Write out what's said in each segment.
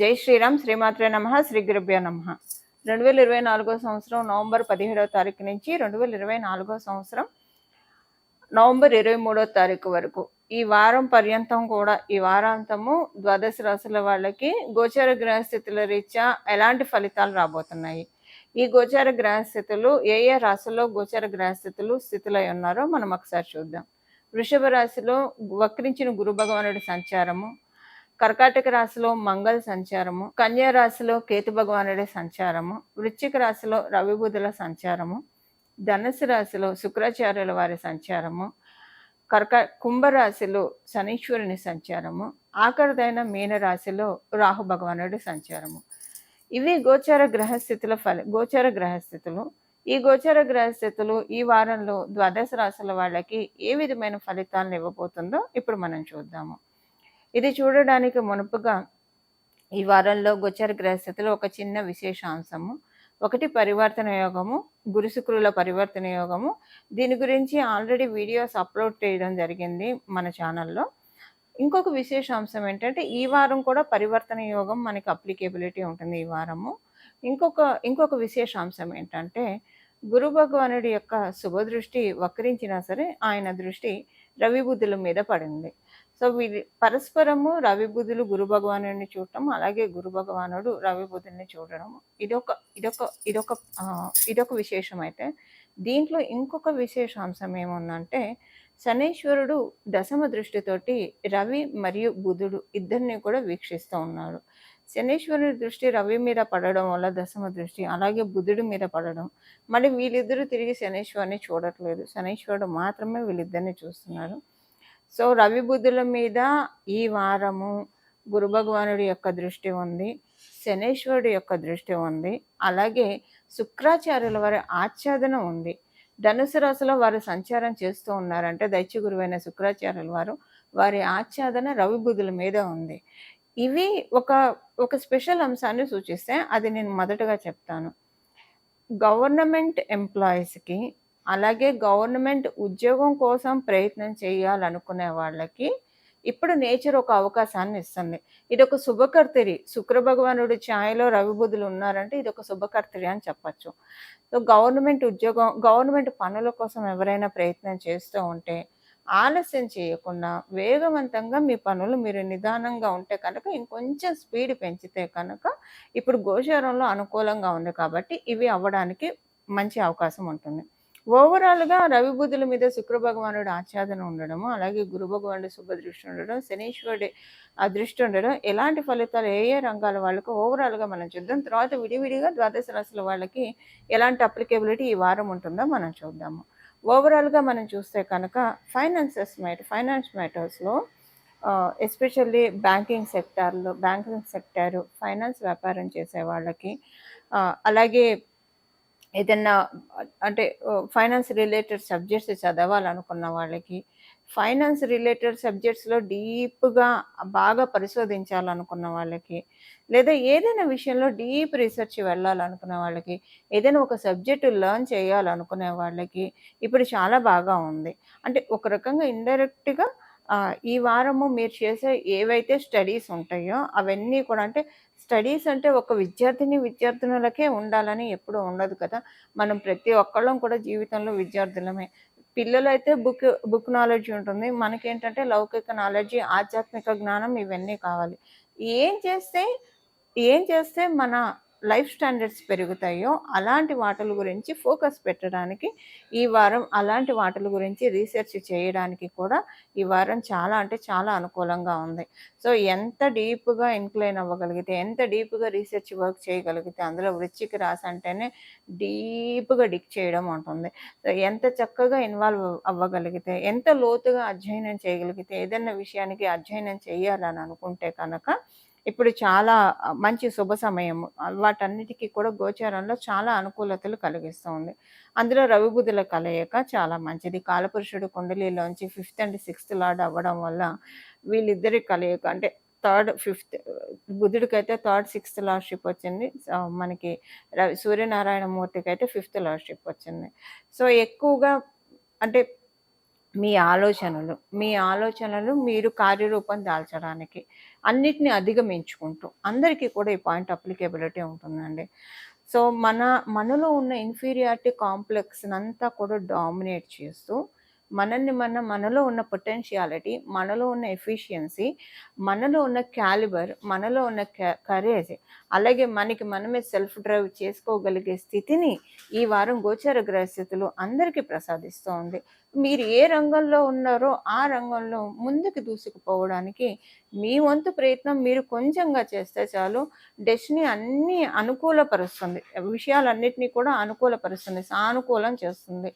జై శ్రీరామ్ శ్రీమాత్రే నమ శ్రీ గురుభ్యో నమ. రెండు వేల ఇరవై నాలుగో సంవత్సరం నవంబర్ పదిహేడవ తారీఖు నుంచి రెండు వేల ఇరవై నాలుగో సంవత్సరం నవంబర్ ఇరవై మూడో తారీఖు వరకు. ఈ వారం పర్యంతం కూడా ఈ వారాంతము ద్వాదశ రాశుల వాళ్ళకి గోచార గ్రహస్థితుల రీత్యా ఎలాంటి ఫలితాలు రాబోతున్నాయి? ఈ గోచార గ్రహస్థితులు ఏ ఏ రాశుల్లో గోచార గ్రహస్థితులు స్థితులై ఉన్నారో మనం ఒకసారి చూద్దాం. వృషభ రాశిలో వక్రించిన గురు భగవానుడి సంచారము కర్కాటక రాశిలో మంగళ సంచారము కన్యా రాశిలో కేతు భగవానుడి సంచారము వృశ్చిక రాశిలో రవిబుధుల సంచారము ధనుసు రాశిలో శుక్రాచార్యుల వారి సంచారము కర్క కుంభరాశిలో శనీశ్వరుని సంచారము ఆఖరిదైన మీనరాశిలో రాహు భగవానుడి సంచారము. ఇవి గోచార గ్రహస్థితుల ఫల గోచార గ్రహస్థితులు. ఈ గోచార గ్రహస్థితులు ఈ వారంలో ద్వాదశ రాశుల వాళ్ళకి ఏ విధమైన ఫలితాలను ఇవ్వబోతుందో ఇప్పుడు మనం చూద్దాము. ఇది చూడడానికి మునుపుగా ఈ వారంలో గోచర గ్రహస్థితిలో ఒక చిన్న విశేషాంశము. ఒకటి పరివర్తన యోగము గురుశుక్రుల పరివర్తన యోగము. దీని గురించి ఆల్రెడీ వీడియోస్ అప్లోడ్ చేయడం జరిగింది మన ఛానల్లో. ఇంకొక విశేషాంశం ఏంటంటే ఈ వారం కూడా పరివర్తన యోగం మనకి అప్లికేబిలిటీ ఉంటుంది ఈ వారము. ఇంకొక ఇంకొక విశేషాంశం ఏంటంటే గురు భగవానుడి యొక్క శుభదృష్టి వక్రించినా సరే ఆయన దృష్టి రవి బుద్ధుల మీద పడింది. సో వీరి పరస్పరము రవి బుద్ధులు గురు భగవానుడిని చూడటం అలాగే గురు భగవానుడు రవి బుద్ధుల్ని చూడడం ఇదొక ఇదొక ఇదొక ఇదొక విశేషం అయితే దీంట్లో ఇంకొక విశేషాంశం ఏముందంటే శనేశ్వరుడు దశమ దృష్టితోటి రవి మరియు బుధుడు ఇద్దరిని కూడా వీక్షిస్తూ ఉన్నాడు శనీశ్వరుడి దృష్టి రవి మీద పడడం వల్ల దశమ దృష్టి అలాగే బుధుడి మీద పడడం. మళ్ళీ వీళ్ళిద్దరూ తిరిగి శనీశ్వరుని చూడట్లేదు. శనీశ్వరుడు మాత్రమే వీళ్ళిద్దరిని చూస్తున్నారు. సో రవి బుద్ధుల మీద ఈ వారము గురు భగవానుడి యొక్క దృష్టి ఉంది శనేశ్వరుడి యొక్క దృష్టి ఉంది అలాగే శుక్రాచార్యుల వారి ఆచ్ఛాదన ఉంది. ధనుసు రాశిలో వారు సంచారం చేస్తూ ఉన్నారంటే దైత్య గురువైన శుక్రాచార్యుల వారు వారి ఆచ్ఛాదన రవి బుద్ధుల మీద ఉంది. ఇవి ఒక ఒక స్పెషల్ అంశాన్ని సూచిస్తే అది నేను మొదటగా చెప్తాను. గవర్నమెంట్ ఎంప్లాయీస్కి అలాగే గవర్నమెంట్ ఉద్యోగం కోసం ప్రయత్నం చేయాలనుకునే వాళ్ళకి ఇప్పుడు నేచర్ ఒక అవకాశాన్ని ఇస్తుంది. ఇది ఒక శుభకర్తరి శుక్ర భగవానుడి ఛాయలో రవి బుధులు ఉన్నారంటే ఇది ఒక శుభకర్తరి అని చెప్పచ్చు. సో గవర్నమెంట్ ఉద్యోగం గవర్నమెంట్ పనుల కోసం ఎవరైనా ప్రయత్నం చేస్తూ ఉంటే ఆలస్యం చేయకుండా వేగవంతంగా మీ పనులు మీరు నిదానంగా ఉంటే కనుక ఇంకొంచెం స్పీడ్ పెంచితే కనుక ఇప్పుడు గోచారంలో అనుకూలంగా ఉంది కాబట్టి ఇవి అవ్వడానికి మంచి అవకాశం ఉంటుంది. ఓవరాల్గా రవి బుద్ధుల మీద శుక్ర భగవానుడు ఆచ్ఛాదన ఉండడము అలాగే గురు భగవానుడు శుభదృష్టి ఉండడం శనీశ్వరుడి ఆ దృష్టి ఉండడం ఎలాంటి ఫలితాలు ఏ ఏ రంగాల వాళ్ళకు ఓవరాల్గా మనం చూద్దాం. తర్వాత విడివిడిగా ద్వాదశ రాశుల వాళ్ళకి ఎలాంటి అప్లికేబిలిటీ ఈ వారం ఉంటుందో మనం చూద్దాము. ఓవరాల్గా మనం చూస్తే కనుక ఫైనాన్సెస్ మ్యాటర్ ఫైనాన్స్ మ్యాటర్స్లో ఎస్పెషల్లీ బ్యాంకింగ్ సెక్టార్లో బ్యాంకింగ్ సెక్టారు ఫైనాన్స్ వ్యాపారం చేసే వాళ్ళకి అలాగే ఏదన్నా అంటే ఫైనాన్స్ రిలేటెడ్ సబ్జెక్ట్స్ చదవాలనుకున్న వాళ్ళకి ఫైనాన్స్ రిలేటెడ్ సబ్జెక్ట్స్లో డీప్గా బాగా పరిశోధించాలనుకున్న వాళ్ళకి లేదా ఏదైనా విషయంలో డీప్ రీసెర్చ్ వెళ్ళాలనుకునే వాళ్ళకి ఏదైనా ఒక సబ్జెక్టు లర్న్ చేయాలనుకునే వాళ్ళకి ఇప్పుడు చాలా బాగా ఉంది. అంటే ఒక రకంగా ఇండైరెక్ట్గా ఈ వారము మీరు చేసే ఏవైతే స్టడీస్ ఉంటాయో అవన్నీ కూడా అంటే స్టడీస్ అంటే ఒక విద్యార్థిని విద్యార్థినులకే ఉండాలని ఎప్పుడూ ఉండదు కదా. మనం ప్రతి ఒక్కళ్ళం కూడా జీవితంలో విద్యార్థులమే. పిల్లలైతే బుక్ బుక్ నాలెడ్జ్ ఉంటుంది. మనకేంటంటే లౌకిక నాలెడ్జ్ ఆధ్యాత్మిక జ్ఞానం ఇవన్నీ కావాలి. ఏం చేస్తే ఏం చేస్తే మన లైఫ్ స్టాండర్డ్స్ పెరుగుతాయో అలాంటి వాటల గురించి ఫోకస్ పెట్టడానికి ఈ వారం అలాంటి వాటల గురించి రీసెర్చ్ చేయడానికి కూడా ఈ వారం చాలా అంటే చాలా అనుకూలంగా ఉంది. సో ఎంత డీప్గా ఇన్క్లైన్ అవ్వగలిగితే ఎంత డీప్గా రీసెర్చ్ వర్క్ చేయగలిగితే అందులో వృచ్చికి రాసి అంటేనే డీప్గా డిక్ చేయడం ఉంటుంది. సో ఎంత చక్కగా ఇన్వాల్వ్ అవ్వగలిగితే ఎంత లోతుగా అధ్యయనం చేయగలిగితే ఏదైనా విషయానికి అధ్యయనం చేయాలని అనుకుంటే కనుక ఇప్పుడు చాలా మంచి శుభ సమయం. వాటన్నిటికీ కూడా గోచారంలో చాలా అనుకూలతలు కలిగిస్తుంది. అందులో రవి బుధుల కలయిక చాలా మంచిది. కాలపురుషుడు కుండలిలోంచి ఫిఫ్త్ అండ్ సిక్స్త్ లార్డ్ అవ్వడం వల్ల వీళ్ళిద్దరి కలయిక అంటే థర్డ్ ఫిఫ్త్ బుధుడికైతే థర్డ్ సిక్స్త్ లార్డ్షిప్ వచ్చింది. మనకి రవి సూర్యనారాయణ మూర్తికి అయితే ఫిఫ్త్ లార్డ్షిప్ వచ్చింది. సో ఎక్కువగా అంటే మీ ఆలోచనలు మీ ఆలోచనలు మీరు కార్యరూపం దాల్చడానికి అన్నిటిని అధిగమించుకుంటూ అందరికీ కూడా ఈ పాయింట్ అప్లికేబిలిటీ ఉంటుందండి. సో మన మనలో ఉన్న ఇన్ఫీరియారిటీ కాంప్లెక్స్ అంతా కూడా డామినేట్ చేస్తూ మనల్ని మన మనలో ఉన్న పొటెన్షియాలిటీ మనలో ఉన్న ఎఫిషియన్సీ మనలో ఉన్న క్యాలిబర్ మనలో ఉన్న కరేజ్ అలాగే మనకి మనమే సెల్ఫ్ డ్రైవ్ చేసుకోగలిగే స్థితిని ఈ వారం గోచర గ్రహస్థితులు అందరికీ ప్రసాదిస్తూ ఉంది మీరు ఏ రంగంలో ఉన్నారో ఆ రంగంలో ముందుకు దూసుకుపోవడానికి మీ వంతు ప్రయత్నం మీరు కొంచెంగా చేస్తే చాలు డెస్టినీ అన్నీ అనుకూలపరుస్తుంది. విషయాలన్నింటినీ కూడా అనుకూలపరుస్తుంది సానుకూలం చేస్తుంది.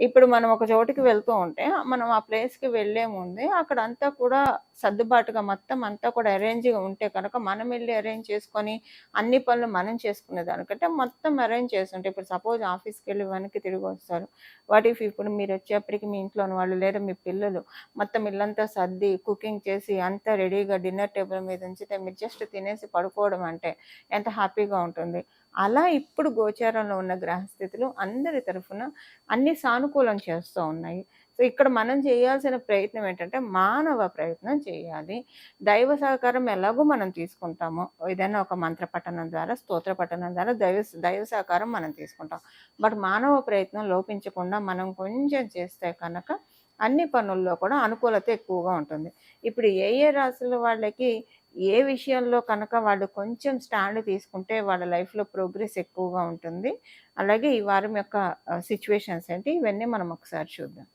ఇప్పుడు మనం ఒక చోటికి వెళ్తూ ఉంటే మనం ఆ ప్లేస్కి వెళ్ళే ముందే అక్కడ అంతా కూడా సర్దుబాటుగా మొత్తం అంతా కూడా అరేంజ్గా ఉంటే కనుక మనం వెళ్ళి అరేంజ్ చేసుకొని అన్ని పనులు మనం చేసుకునే దానికంటే మొత్తం అరేంజ్ చేస్తుంటే ఇప్పుడు సపోజ్ ఆఫీస్కి వెళ్ళి వెనక్కి తిరిగి వస్తారు. వాట్ ఇఫ్ ఇప్పుడు మీరు వచ్చేప్పటికి మీ ఇంట్లోని వాళ్ళు లేదా మీ పిల్లలు మొత్తం ఇల్లంతా సర్ది కుకింగ్ చేసి అంతా రెడీగా డిన్నర్ టేబుల్ మీద ఉంచితే మీరు జస్ట్ తినేసి పడుకోవడం అంటే ఎంత హ్యాపీగా ఉంటుంది. అలా ఇప్పుడు గోచారంలో ఉన్న గ్రహస్థితులు అందరి తరఫున అన్ని సానుకూలం చేస్తూ ఉన్నాయి. సో ఇక్కడ మనం చేయాల్సిన ప్రయత్నం ఏంటంటే మానవ ప్రయత్నం చేయాలి. దైవ సహకారం ఎలాగో మనం తీసుకుంటామో ఏదైనా ఒక మంత్ర పఠనం ద్వారా స్తోత్ర పఠనం ద్వారా దైవ దైవ సహకారం మనం తీసుకుంటాం. బట్ మానవ ప్రయత్నం లోపించకుండా మనం కొంచెం చేస్తే కనుక అన్ని పనుల్లో కూడా అనుకూలత ఎక్కువగా ఉంటుంది. ఇప్పుడు ఏ ఏ రాశుల వాళ్ళకి ఏ విషయంలో కనుక వాళ్ళు కొంచెం స్టాండ్ తీసుకుంటే వాళ్ళ లైఫ్లో ప్రోగ్రెస్ ఎక్కువగా ఉంటుంది. అలాగే ఈ వారం యొక్క సిచ్యువేషన్స్ ఏంటి? ఇవన్నీ మనం ఒకసారి చూద్దాం.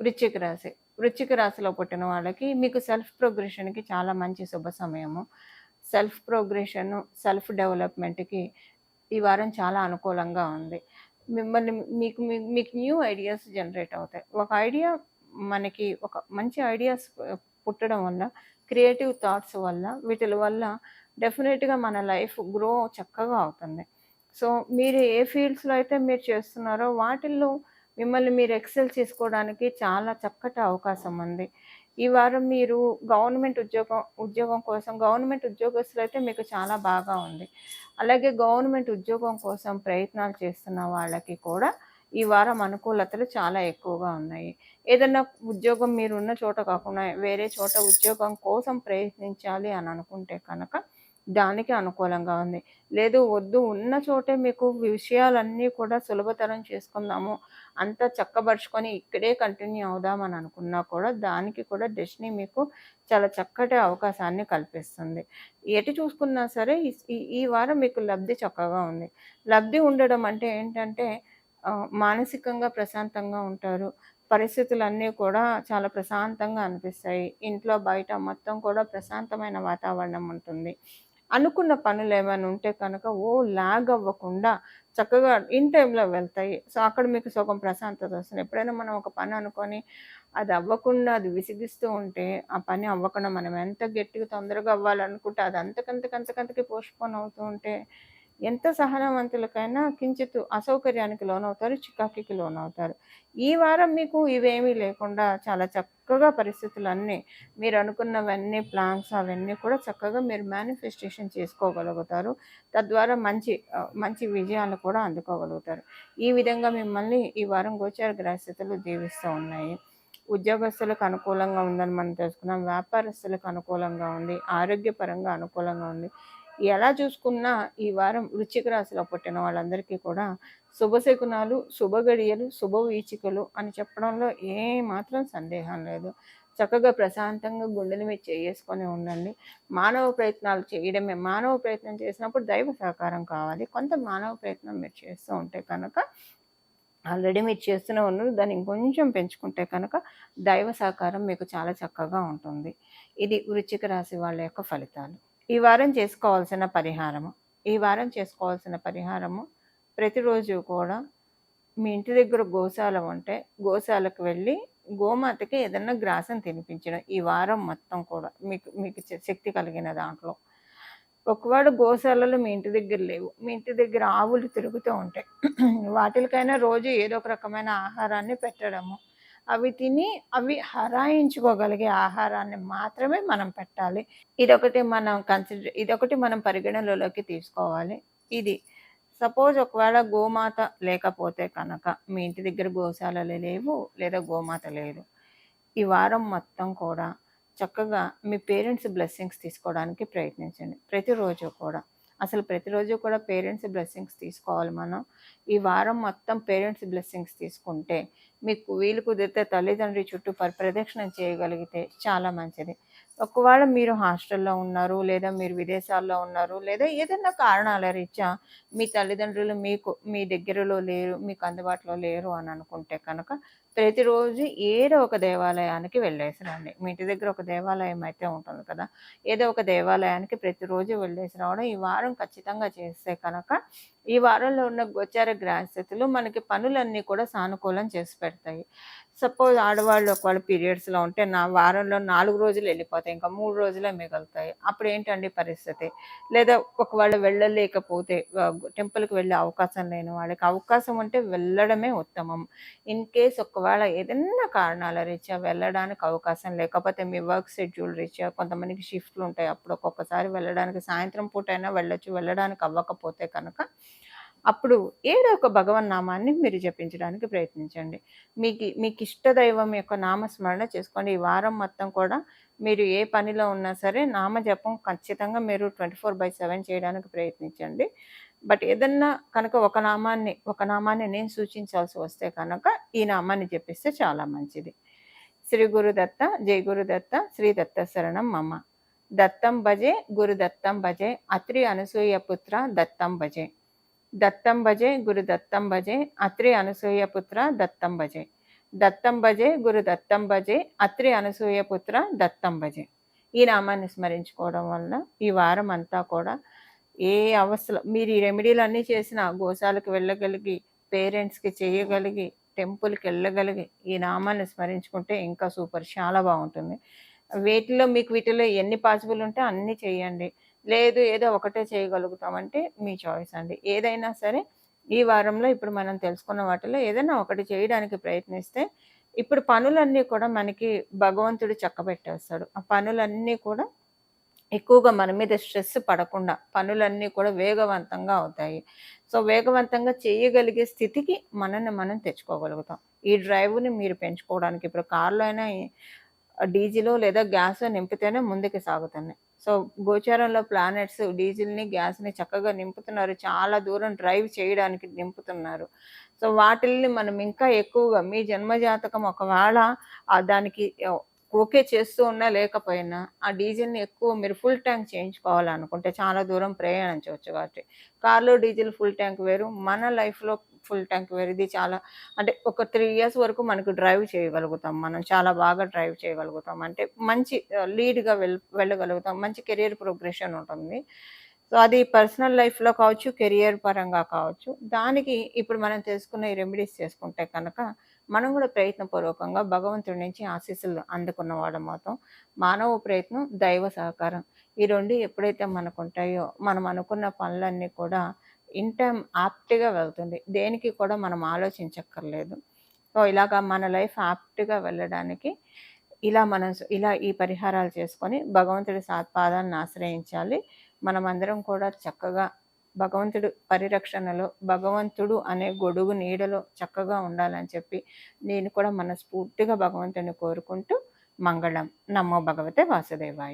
వృశ్చిక రాశి. వృశ్చిక రాశిలో పుట్టిన వాళ్ళకి మీకు సెల్ఫ్ ప్రోగ్రెషన్కి చాలా మంచి శుభ సమయము. సెల్ఫ్ ప్రోగ్రెషన్ సెల్ఫ్ డెవలప్మెంట్కి ఈ వారం చాలా అనుకూలంగా ఉంది. మిమ్మల్ని మీకు మీకు న్యూ ఐడియాస్ జనరేట్ అవుతాయి. ఒక ఐడియా మనకి ఒక మంచి ఐడియాస్ పుట్టడం వల్ల క్రియేటివ్ థాట్స్ వల్ల వీటి వల్ల డెఫినెట్గా మన లైఫ్ గ్రో చక్కగా అవుతుంది. సో మీరు ఏ ఫీల్డ్స్లో అయితే మీరు చేస్తున్నారో వాటిల్లో మిమ్మల్ని మీరు ఎక్సెల్ చేసుకోవడానికి చాలా చక్కటి అవకాశం ఉంది. ఈ వారం మీరు గవర్నమెంట్ ఉద్యోగం ఉద్యోగం కోసం గవర్నమెంట్ ఉద్యోగస్తులు అయితే మీకు చాలా బాగా ఉంది. అలాగే గవర్నమెంట్ ఉద్యోగం కోసం ప్రయత్నాలు చేస్తున్న వాళ్ళకి కూడా ఈ వారం అనుకూలతలు చాలా ఎక్కువగా ఉన్నాయి. ఏదన్నా ఉద్యోగం మీరు ఉన్న చోట కాకుండా వేరే చోట ఉద్యోగం కోసం ప్రయత్నించాలి అని అనుకుంటే కనుక దానికి అనుకూలంగా ఉంది. లేదు వద్దు ఉన్న చోటే మీకు విషయాలన్నీ కూడా సులభతరం చేసుకుందాము అంతా చక్కబరుచుకొని ఇక్కడే కంటిన్యూ అవుదామని అనుకున్నా కూడా దానికి కూడా డెస్టినీ మీకు చాలా చక్కటి అవకాశాన్ని కల్పిస్తుంది. ఎటు చూసుకున్నా సరే ఈ వారం మీకు లబ్ధి చక్కగా ఉంది. లబ్ధి ఉండడం అంటే ఏంటంటే మానసికంగా ప్రశాంతంగా ఉంటారు. పరిస్థితులన్నీ కూడా చాలా ప్రశాంతంగా అనిపిస్తాయి. ఇంట్లో బయట మొత్తం కూడా ప్రశాంతమైన వాతావరణం ఉంటుంది. అనుకున్న పనులు ఏమైనా ఉంటే కనుక ఓ లాగ్ అవ్వకుండా చక్కగా ఇన్ టైంలో వెళ్తాయి. సో అక్కడ మీకు సుఖం ప్రశాంతత వస్తుంది. ఎప్పుడైనా మనం ఒక పని అనుకొని అది అవ్వకుండా అది విసిగిస్తూ ఉంటే ఆ పని అవ్వకుండా మనం ఎంత గట్టిగా తొందరగా అవ్వాలనుకుంటే అది అంతకంతకంతకంతకి పోస్ట్పోన్ అవుతూ ఉంటే ఎంత సహనవంతులకైనా కించిత్ అసౌకర్యానికి లోనవుతారు చికాకికి లోనవుతారు. ఈ వారం మీకు ఇవేమీ లేకుండా చాలా చక్కగా పరిస్థితులన్నీ మీరు అనుకున్నవన్నీ ప్లాన్స్ అవన్నీ కూడా చక్కగా మీరు మేనిఫెస్టేషన్ చేసుకోగలుగుతారు. తద్వారా మంచి మంచి విజయాలు కూడా అందుకోగలుగుతారు. ఈ విధంగా మిమ్మల్ని ఈ వారం గోచార గ్రహస్థితులు దీవిస్తూ ఉన్నాయి. ఉద్యోగస్తులకు అనుకూలంగా ఉందని మనం తెలుసుకున్నాం. వ్యాపారస్తులకు అనుకూలంగా ఉంది. ఆరోగ్యపరంగా అనుకూలంగా ఉంది. ఎలా చూసుకున్నా ఈ వారం వృశ్చిక రాశిలో పుట్టిన వాళ్ళందరికీ కూడా శుభశకునాలు శుభగడియలు శుభవీచికలు అని చెప్పడంలో ఏ మాత్రం సందేహం లేదు. చక్కగా ప్రశాంతంగా గుండెలు మీద చేసుకొని ఉండండి. మానవ ప్రయత్నాలు చేయడమే. మానవ ప్రయత్నం చేసినప్పుడు దైవ సహకారం కావాలి. కొంత మానవ ప్రయత్నం మీరు చేస్తూ ఉంటే కనుక ఆల్రెడీ మీరు చేస్తూనే ఉన్నారు. దాన్ని ఇంకొంచెం పెంచుకుంటే కనుక దైవ సహకారం మీకు చాలా చక్కగా ఉంటుంది. ఇది వృచ్చిక రాశి వాళ్ళ యొక్క ఫలితాలు. ఈ వారం చేసుకోవాల్సిన పరిహారము. ఈ వారం చేసుకోవాల్సిన పరిహారము ప్రతిరోజు కూడా మీ ఇంటి దగ్గర గోశాల ఉంటే గోశాలకు వెళ్ళి గోమాతకి ఏదన్నా గ్రాసం తినిపించడం ఈ వారం మొత్తం కూడా మీకు మీకు శక్తి కలిగిన దాంట్లో. ఒకవేళ గోశాలలు మీ ఇంటి దగ్గర లేవు మీ ఇంటి దగ్గర ఆవులు తిరుగుతూ ఉంటాయి. వాటికైనా రోజు ఏదో ఒక రకమైన ఆహారాన్ని పెట్టడము అవి తిని అవి హరాయించుకోగలిగే ఆహారాన్ని మాత్రమే మనం పెట్టాలి. ఇదొకటి మనం కన్సిడర్ ఇదొకటి మనం పరిగణనలోకి తీసుకోవాలి. ఇది సపోజ్ ఒకవేళ గోమాత లేకపోతే కనుక మీ ఇంటి దగ్గర గోశాలలు లేవు లేదా గోమాత లేదు. ఈ వారం మొత్తం కూడా చక్కగా మీ పేరెంట్స్ బ్లెస్సింగ్స్ తీసుకోవడానికి ప్రయత్నించండి. ప్రతిరోజు కూడా. అసలు ప్రతిరోజు కూడా పేరెంట్స్ బ్లెస్సింగ్స్ తీసుకోవాలి మనం. ఈ వారం మొత్తం పేరెంట్స్ బ్లెస్సింగ్స్ తీసుకుంటే మీకు వీలు కుదిరితే తల్లిదండ్రి చుట్టూ పరిప్రదక్షిణం చేయగలిగితే చాలా మంచిది. ఒకవేళ మీరు హాస్టల్లో ఉన్నారు లేదా మీరు విదేశాల్లో ఉన్నారు లేదా ఏదైనా కారణాల రీత్యా మీ తల్లిదండ్రులు మీకు మీ దగ్గరలో లేరు మీకు అందుబాటులో లేరు అని అనుకుంటే కనుక ప్రతిరోజు ఏదో ఒక దేవాలయానికి వెళ్ళేసి రండి మీ ఇంటి దగ్గర ఒక దేవాలయం అయితే ఉంటుంది కదా ఏదో ఒక దేవాలయానికి ప్రతిరోజు వెళ్ళేసి రావడం ఈ వారం ఖచ్చితంగా చేస్తే కనుక ఈ వారంలో ఉన్న గోచార గ్రహస్థితులు మనకి పనులన్నీ కూడా సానుకూలం చేసి పెడతాయి. సపోజ్ ఆడవాళ్ళు ఒకవేళ పీరియడ్స్లో ఉంటే నా వారంలో నాలుగు రోజులు వెళ్ళిపోతాయి ఇంకా మూడు రోజులే మిగులుతాయి. అప్పుడు ఏంటండి పరిస్థితి? లేదా ఒకవేళ వెళ్ళలేకపోతే టెంపుల్కి వెళ్ళే అవకాశం లేని వాళ్ళకి అవకాశం ఉంటే వెళ్ళడమే ఉత్తమం. ఇన్ కేస్ ఒకవేళ ఏదైనా కారణాల రీత్యా వెళ్ళడానికి అవకాశం లేకపోతే మీ వర్క్ షెడ్యూల్ రీత్యా కొంతమందికి షిఫ్ట్లు ఉంటాయి. అప్పుడు ఒక్కొక్కసారి వెళ్ళడానికి సాయంత్రం పూట అయినా వెళ్ళొచ్చు. వెళ్ళడానికి అవ్వకపోతే కనుక అప్పుడు ఏదో ఒక భగవన్ నామాన్ని మీరు జపించడానికి ప్రయత్నించండి. మీకు మీకు ఇష్ట దైవం యొక్క నామస్మరణ చేసుకోండి. ఈ వారం మొత్తం కూడా మీరు ఏ పనిలో ఉన్నా సరే నామ జపం ఖచ్చితంగా మీరు ట్వంటీ ఫోర్ బై సెవెన్ చేయడానికి ప్రయత్నించండి. బట్ ఏదన్నా కనుక ఒక నామాన్ని ఒక నామాన్ని నేను సూచించాల్సి వస్తే కనుక ఈ నామాన్ని జపిస్తే చాలా మంచిది. శ్రీ గురుదత్త జై గురుదత్త శ్రీ దత్త శరణం మమ. దత్తం భజే గురుదత్తం భజే అత్రి అనసూయ పుత్ర దత్తం భజే. దత్తం భజే గురు దత్తం భజే అత్రి అనసూయ పుత్ర దత్తం భజే. దత్తం భజే గురు దత్తం భజే అత్రి అనసూయ పుత్ర దత్తం భజే. ఈ నామాన్ని స్మరించుకోవడం వల్ల ఈ వారం అంతా కూడా ఏ అవస్థలో మీరు ఈ రెమెడీలు అన్నీ చేసిన గోశాలకు వెళ్ళగలిగి పేరెంట్స్కి చేయగలిగి టెంపుల్కి వెళ్ళగలిగి ఈ నామాన్ని స్మరించుకుంటే ఇంకా సూపర్ చాలా బాగుంటుంది. వీటిలో మీకు వీటిలో ఎన్ని పాసిబుల్ ఉంటే అన్నీ చేయండి. లేదు ఏదో ఒకటే చేయగలుగుతామంటే మీ చాయిస్ అండి. ఏదైనా సరే ఈ వారంలో ఇప్పుడు మనం తెలుసుకున్న వాటిలో ఏదైనా ఒకటి చేయడానికి ప్రయత్నిస్తే ఇప్పుడు పనులన్నీ కూడా మనకి భగవంతుడు చక్కబెట్టేస్తాడు ఆ పనులన్నీ కూడా ఎక్కువగా మన మీద స్ట్రెస్ పడకుండా పనులన్నీ కూడా వేగవంతంగా అవుతాయి. సో వేగవంతంగా చేయగలిగే స్థితికి మనల్ని మనం తెచ్చుకోగలుగుతాం. ఈ డ్రైవ్ని మీరు పెంచుకోవడానికి ఇప్పుడు కార్లో అయినా డీజిల్ లేదా గ్యాస్ నింపితేనే ముందుకు సాగుతున్నాయి సో గోచారంలో ప్లానెట్స్ డీజిల్ని గ్యాస్ని చక్కగా నింపుతున్నారు. చాలా దూరం డ్రైవ్ చేయడానికి నింపుతున్నారు. సో వాటిల్ని మనం ఇంకా ఎక్కువగా మీ జన్మజాతకం ఒకవేళ దానికి ఓకే చేస్తూ ఉన్నా లేకపోయినా ఆ డీజిల్ని ఎక్కువ మీరు ఫుల్ ట్యాంక్ చేయించుకోవాలనుకుంటే చాలా దూరం ప్రయాణించవచ్చు కాబట్టి. కార్లో డీజిల్ ఫుల్ ట్యాంక్ వేరు. మన లైఫ్లో ఫుల్ ట్యాంక్ వెరిది చాలా అంటే ఒక త్రీ ఇయర్స్ వరకు మనకు డ్రైవ్ చేయగలుగుతాం మనం చాలా బాగా డ్రైవ్ చేయగలుగుతాం. అంటే మంచి లీడ్గా వెళ్ వెళ్ళగలుగుతాం మంచి కెరియర్ ప్రోగ్రెషన్ ఉంటుంది. సో అది పర్సనల్ లైఫ్లో కావచ్చు కెరియర్ పరంగా కావచ్చు దానికి ఇప్పుడు మనం తెలుసుకున్న ఈ రెమెడీస్ చేసుకుంటే కనుక మనం కూడా ప్రయత్నపూర్వకంగా భగవంతుడి నుంచి ఆశీస్సులు అందుకున్న వాళ్ళం మొత్తం మానవ ప్రయత్నం దైవ సహకారం. ఈ రెండు ఎప్పుడైతే మనకు ఉంటాయో మనం అనుకున్న పనులన్నీ కూడా ఇన్ టైం యాప్ట్గా వెళ్తుంది. దేనికి కూడా మనం ఆలోచించక్కర్లేదు. సో ఇలాగా మన లైఫ్ యాప్ట్గా వెళ్ళడానికి ఇలా మనం ఇలా ఈ పరిహారాలు చేసుకొని భగవంతుడి సాత్పాదాన్ని ఆశ్రయించాలి. మనమందరం కూడా చక్కగా భగవంతుడు పరిరక్షణలో భగవంతుడు అనే గొడుగు నీడలో చక్కగా ఉండాలని చెప్పి నేను కూడా మనస్ఫూర్తిగా భగవంతుని కోరుకుంటూ మంగళం. నమో భగవతే వాసుదేవాయ.